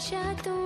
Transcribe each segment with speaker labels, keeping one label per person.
Speaker 1: আশা তো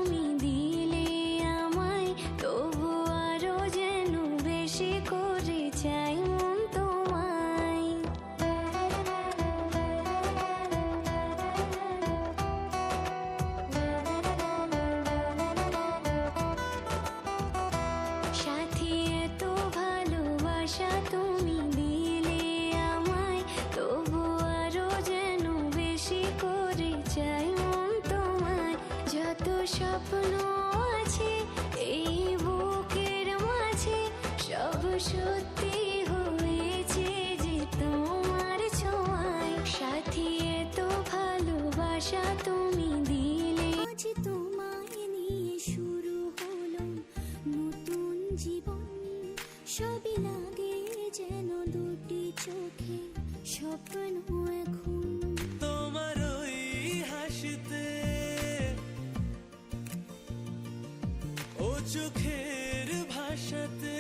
Speaker 1: চোখের ভাষাতে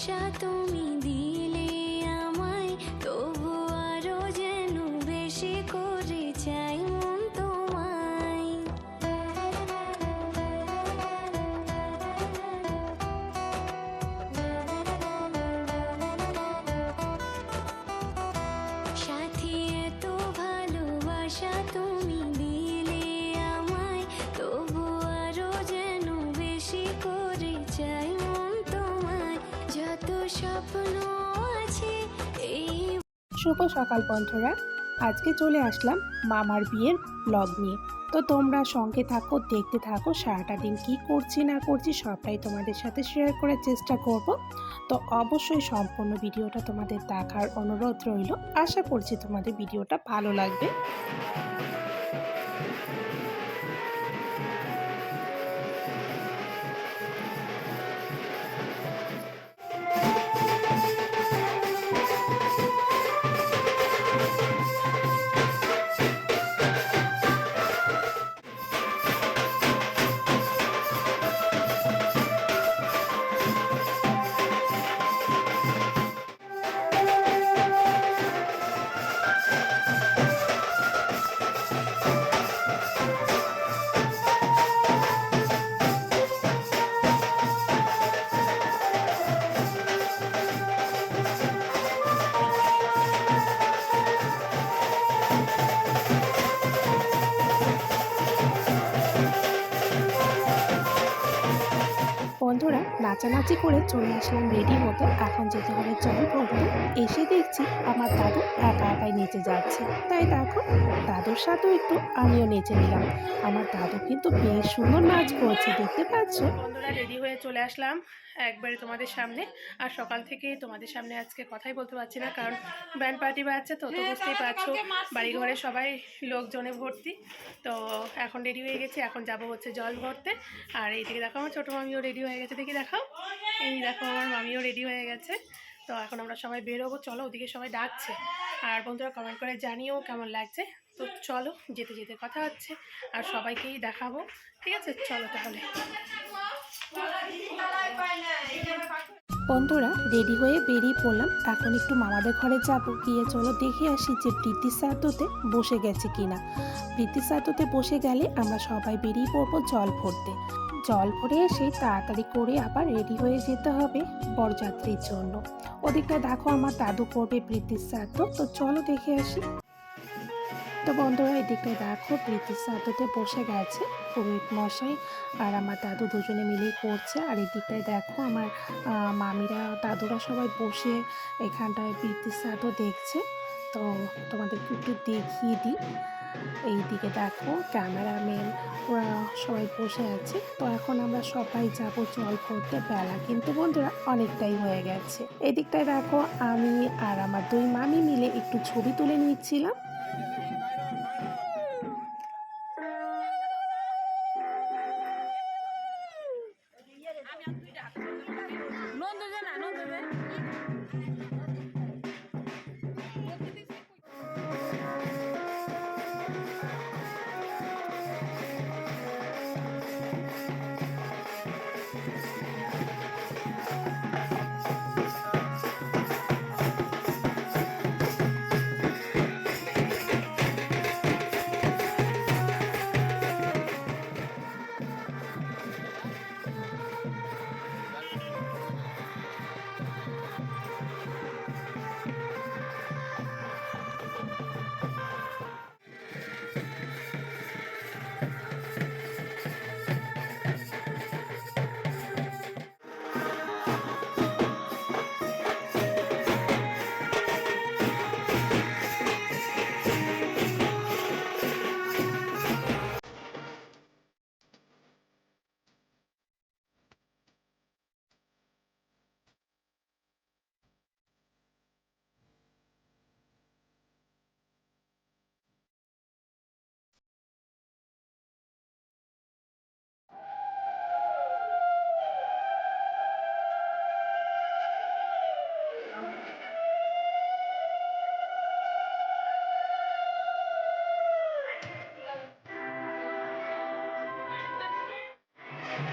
Speaker 2: ভালোবাসা তুমি
Speaker 3: শুভ সকাল বন্ধুরা। আজকে চলে আসলাম মামার বিয়ের ব্লগ নিয়ে। তো তোমরা সঙ্গে থাকো, দেখতে থাকো, সারাটা দিন কি করছি, না করছি, সবটাই তোমাদের সাথে শেয়ার করার চেষ্টা করব। তো অবশ্যই সম্পূর্ণ ভিডিওটা তোমাদের দেখার অনুরোধ রইল। আশা করছি তোমাদের ভিডিওটা ভালো লাগবে। নাচানাচি করে চলে আসলাম রেডি মতো এখন যেতে হবে জল ভরতে এসে দেখছি আমার দাদু একা একাই নেচে যাচ্ছে। তাই দেখো, দাদুর সাথেও একটু আমিও নেচে নিলাম। আমার দাদু কিন্তু বেশ সুন্দর নাচ করছে, দেখতে পাচ্ছ? রেডি হয়ে চলে আসলাম। একবারে তোমাদের সামনে আর সকাল থেকে তোমাদের সামনে আজকে কথাই বলতে পারছি না, কারণ ব্যান্ড পার্টি বাজছে তো তো বুঝতেই পারছ বাড়ি ঘরে সবাই লোকজনে ভর্তি। তো এখন রেডি হয়ে গেছে, এখন যাব হচ্ছে জল ভরতে। আর এই দিকে দেখো আমার ছোটো মামিও রেডি হয়ে গেছে, দেখি দেখাও। এই দেখো আমার মামিও রেডি হয়ে গেছে। তো এখন আমরা সবাই বেরোবো, চলো ওদিকে সবাই ডাকছে। আর বন্ধুরা কমেন্ট করে জানিও কেমন লাগছে। তো চলো, যেতে যেতে কথা হচ্ছে, আর সবাইকেই দেখাবো। ঠিক আছে? চলো তাহলে। বন্ধুরা, রেডি হয়ে বেরিয়ে পড়লাম। এখন একটু মামাদের ঘরে যাব। গিয়ে চলো দেখে আসি যে প্রীতি সাততে বসে গেছে কিনা। প্রীতি সাততে বসে গেলে আমরা সবাই বেরিয়ে পড়ব জল ভরতে। জল ভরে এসে তাড়াতাড়ি করে আবার রেডি হয়ে যেতে হবে বরযাত্রীর জন্য। ওদিকটা দেখো আমার দাদু করবে প্রীতির সাথ তো চলো দেখে আসি। তো বন্ধুরা এদিকটায় দেখো প্রীতির সাথতে বসে গেছে, পুরোহিত মশাই আর আমার দাদু দুজনে মিলেই করছে। আর এদিকটায় দেখো আমার মামিরা, দাদুরা সবাই বসে এখানটায় প্রীতির সাথও দেখছে। তো তোমাদেরকে একটু দেখিয়ে দিই। এইদিকে দেখো ক্যামেরাম্যান, ওরা সবাই বসে আছে। তো এখন আমরা সবাই যাব জল করতে। বেলা কিন্তু বন্ধুরা অনেকটাই হয়ে গেছে। এদিকটায় দেখো আমি আর আমার দুই মামি মিলে একটু ছবি তুলে নিচ্ছিলাম।
Speaker 4: নন্দ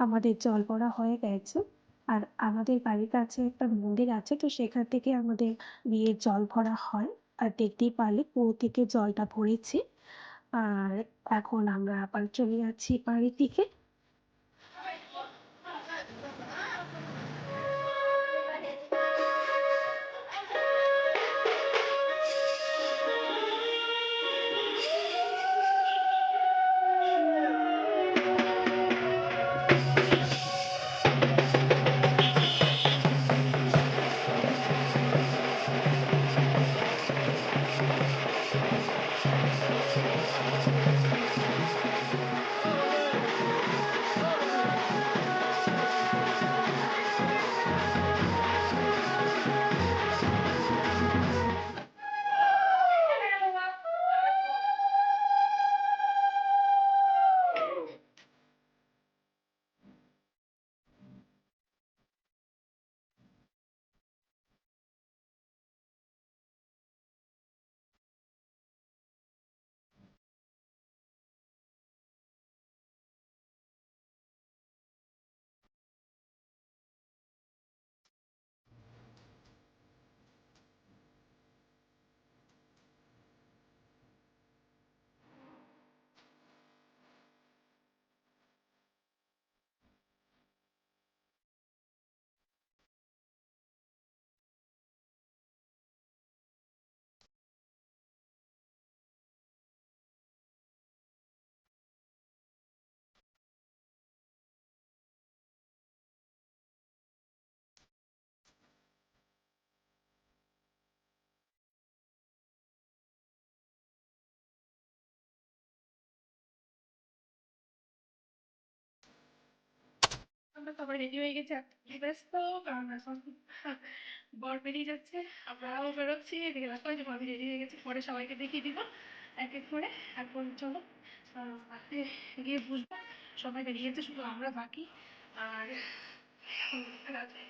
Speaker 3: আমাদের জল ভরা হয়ে গেছে। আর আমাদের বাড়ির কাছে একটা মন্দির আছে, তো সেখান থেকে আমাদের বিয়ের জল ভরা হয়। আর দেখতেই পারলে কুয়ো থেকে জলটা ভরেছি। আর এখন আমরা আবার চলে যাচ্ছি বাড়ির দিকে। আমরা সবাই রেডি হয়ে গেছি ব্যস্ত, কারণ এখন বর বেরিয়ে যাচ্ছে, আমরাও বেরোচ্ছি, এদিকে এই যে আমি রেডি হয়ে গেছে, পরে সবাইকে দেখিয়ে দিব, এক এক করে। এখন চলো রাতে গিয়ে বুঝব, সবাই বেরিয়ে গেছে শুধু আমরা বাকি, আর রাত হয়ে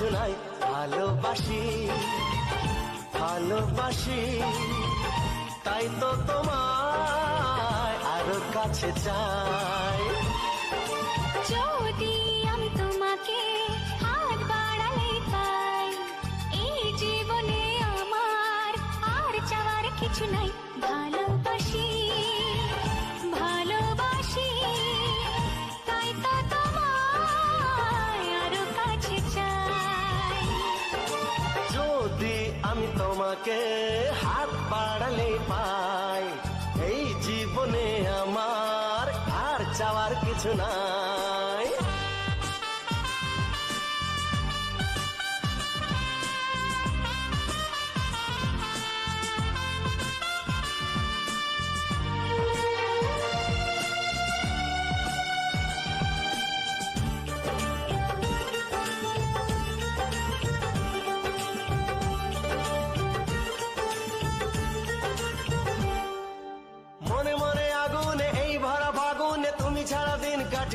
Speaker 2: চাওয়ার
Speaker 5: ভালোবাসি ভালোবাসি। তাই তো তোমায় আরও কাছে চাই।
Speaker 2: যদি আমি তোমাকে এই আমার কিছু নাই। ভালোবাসি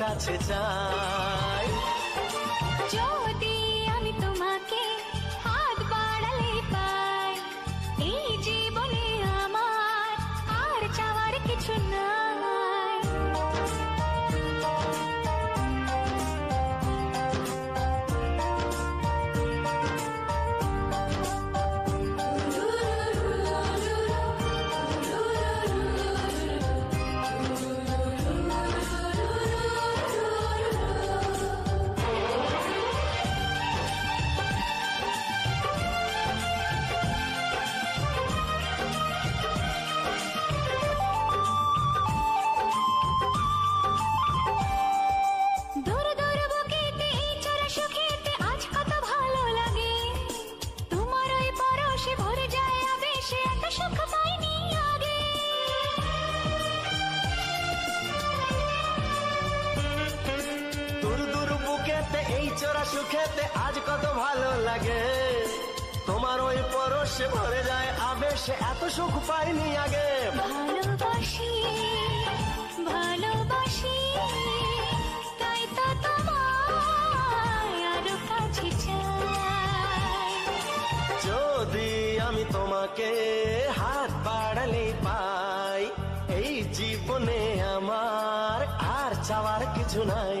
Speaker 5: কাছে চাই।
Speaker 2: আবেশে এত সুখ পাইনি আগে। ভালোবাসি ভালোবাসি তাই তো তোমায় আরও কাছে চাই।
Speaker 5: যদি আমি তোমাকে হাত বাড়ালে পাই এই জীবনে আমার আর চাওয়ার কিছু নাই।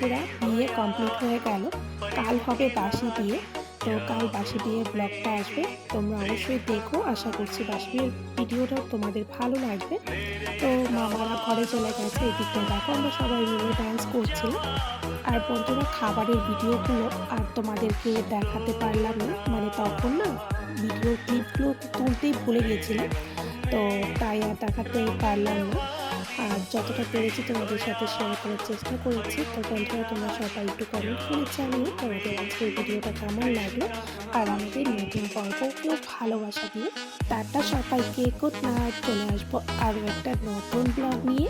Speaker 3: বন্ধুরা, বিয়ে কমপ্লিট হয়ে গেল। কাল হবে বাসি বিয়ে। তো কাল বাসি বিয়ে ব্লগটা আসবে। তোমরা অবশ্যই দেখো। আশা করছি বাসি বিয়ের ভিডিওটা তোমাদের ভালো লাগবে। তো মামারা ঘরে চলে গেছে এদিকটা দেখো আমরা সবাই মিলে ডান্স করছিলাম। আর বন্ধুরা, খাবারের ভিডিওগুলো আর তোমাদেরকে দেখাতে পারলাম না। মানে তখন না ভিডিও ক্লিপগুলো তুলতেই ভুলে গেছিলাম। তো তাই আর দেখাতে পারলাম না। আর যতটা পেরেছি তোমাদের সাথে শেয়ার করার চেষ্টা করেছি। তো বন্ধুরা, তোমরা সবাই একটু কমেন্ট করে জানিও তোমাদের আজকের ভিডিওটা কেমন লাগল আর আমাদের নতুন গল্পকেও ভালোবাসা দিয়ে। টাটা সবাইকে নাইট চলে আসব আরও একটা নতুন ব্লগ নিয়ে।